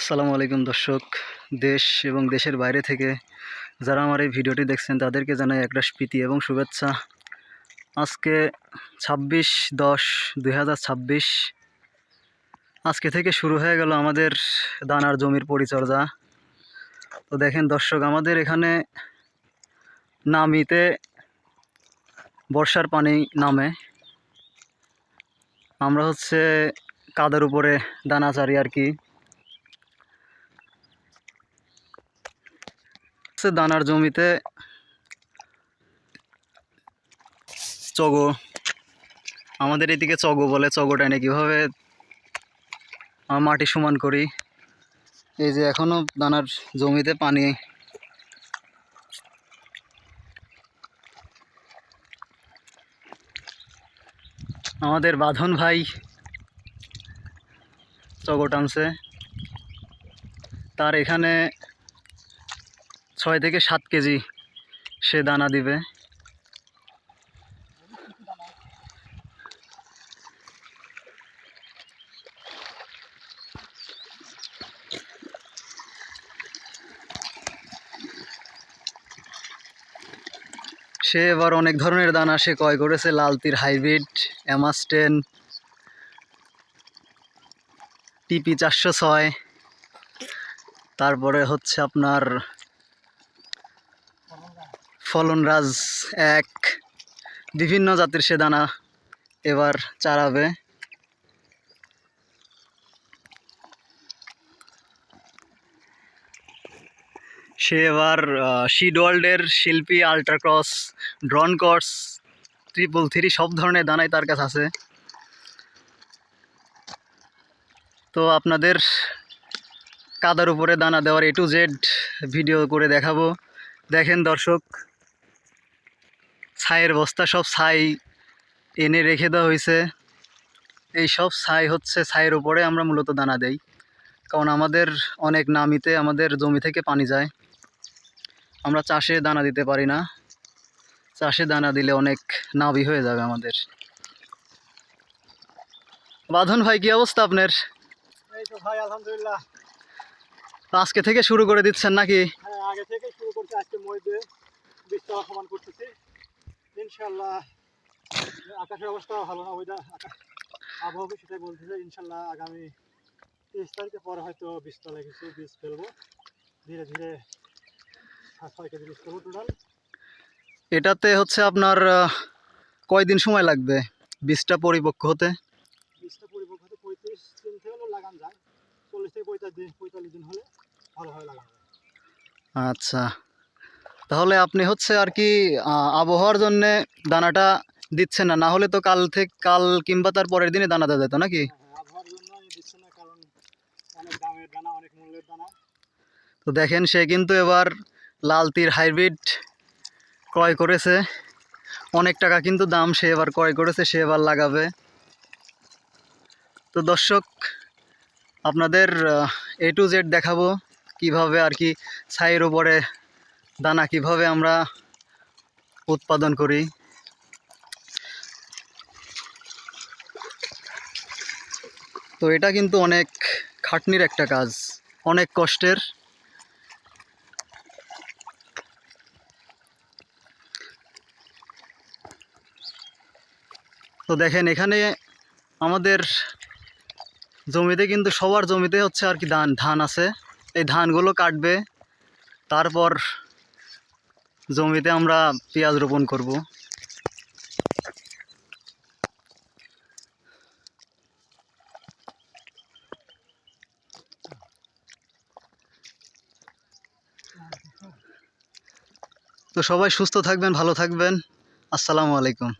আসসালামু আলাইকুম দর্শক। দেশ এবং দেশের বাইরে থেকে যারা আমার এই ভিডিওটি দেখছেন, তাদেরকে জানাই একটা প্রীতি এবং শুভেচ্ছা। আজকে ছাব্বিশ দশ দুই আজকে থেকে শুরু হয়ে গেল আমাদের দানার জমির পরিচর্যা। তো দেখেন দর্শক, আমাদের এখানে নামিতে বর্ষার পানি নামে। আমরা হচ্ছে কাদের উপরে দানা চারি আর কি। হচ্ছে দানার জমিতে। চগো। আমাদের এদিকে চগো বলে, চগোটা এনে কীভাবে মাটি সমান করি। এই যে এখনও দানার জমিতে পানি। আমাদের বাঁধন ভাই চগো টানছে। তার এখানে ছয় থেকে সাত কেজি সে দানা দিবে। সে এবার অনেক ধরনের দানা সে ক্রয় করেছে, লালতির হাইব্রিড অ্যামাস্টেন টিপি চারশো ছয়, তারপরে হচ্ছে আপনার ফলনরাজ এক। বিভিন্ন জাতের সে দানা এবার চারাবে। সে এবার শিড ওয়ার্ল্ডের শিল্পী আল্ট্রাক্রস ড্রন কর্স ট্রিপল থ্রি সব ধরনের দানাই তার কাছে আছে। তো আপনাদের কাদার উপরে দানা দেওয়ার এ টু জেড ভিডিও করে দেখাবো। দেখেন দর্শক ছাইয়ের বস্তা সব ছাই এনে রেখে দেওয়া হয়েছে। এই সব ছাই হচ্ছে ছাইয়ের উপরে আমরা মূলত দানা দেই। কারণ আমাদের অনেক নামিতে আমাদের জমি থেকে পানি যায়। আমরা চাষে দানা দিতে পারি না। চাষে দানা দিলে অনেক নাবি হয়ে যাবে আমাদের। বাঁধন ভাই কি অবস্থা আপনার? এই তো ভাই আলহামদুলিল্লাহ। আজকে থেকে শুরু করে দিচ্ছেন নাকি? হ্যাঁ আগে থেকে শুরু করতে আজকে মই দিয়ে বীজতলা সমান করতেছি। ইনশাল্লাহ আকাশের অবস্থা ভালো না ওইটা আবহাওয়া সেটাই বলতেছে ইনশাল্লাহ আগামী তেইশ তারিখের পরে হয়তো বীজতলায় কিছু বীজ ফেলব। ধীরে ধীরে ছয় কেজি বীজ ফেলব টোটাল এটাতে হচ্ছে আপনার কয়দিন সময় লাগবে বীজটা পরিপক্ক হতে? বীজটা পরিপক্ক হতে পঁয়ত্রিশ দিন থেকে হলেও লাগান যায়। চল্লিশ থেকে পঁয়তাল্লিশ দিন পঁয়তাল্লিশ দিন হলে ভালোভাবে লাগানো যায়। আচ্ছা। তাহলে আপনি হচ্ছে আর কি আবহাওয়ার জন্যে দানাটা দিচ্ছেন না। না হলে তো কাল থেকে কাল কিংবা তার পরের দিনে দানা দেওয়া যেত নাকি? হ্যাঁ, হ্যাঁ, তো দেখেন সে কিন্তু এবার লাল তীর হাইব্রিড ক্রয় করেছে। অনেক টাকা কিন্তু দাম সে এবার ক্রয় করেছে সে এবার লাগাবে। তো দর্শক আপনাদের এ টু জেড দেখাবো কীভাবে আর কি ছাইয়ের উপরে দানা কীভাবে আমরা উৎপাদন করি? তো এটা কিন্তু অনেক খাটনির একটা কাজ, অনেক কষ্টের। তো দেখেন, এখানে আমাদের জমিতে কিন্তু সবার জমিতে হচ্ছে আর কি ধান ধান আছে। এই ধানগুলো কাটবে, তারপর জমিতে আমরা পেঁয়াজ রোপণ করব। তো সবাই সুস্থ থাকবেন ভালো থাকবেন। আসসালামু আলাইকুম।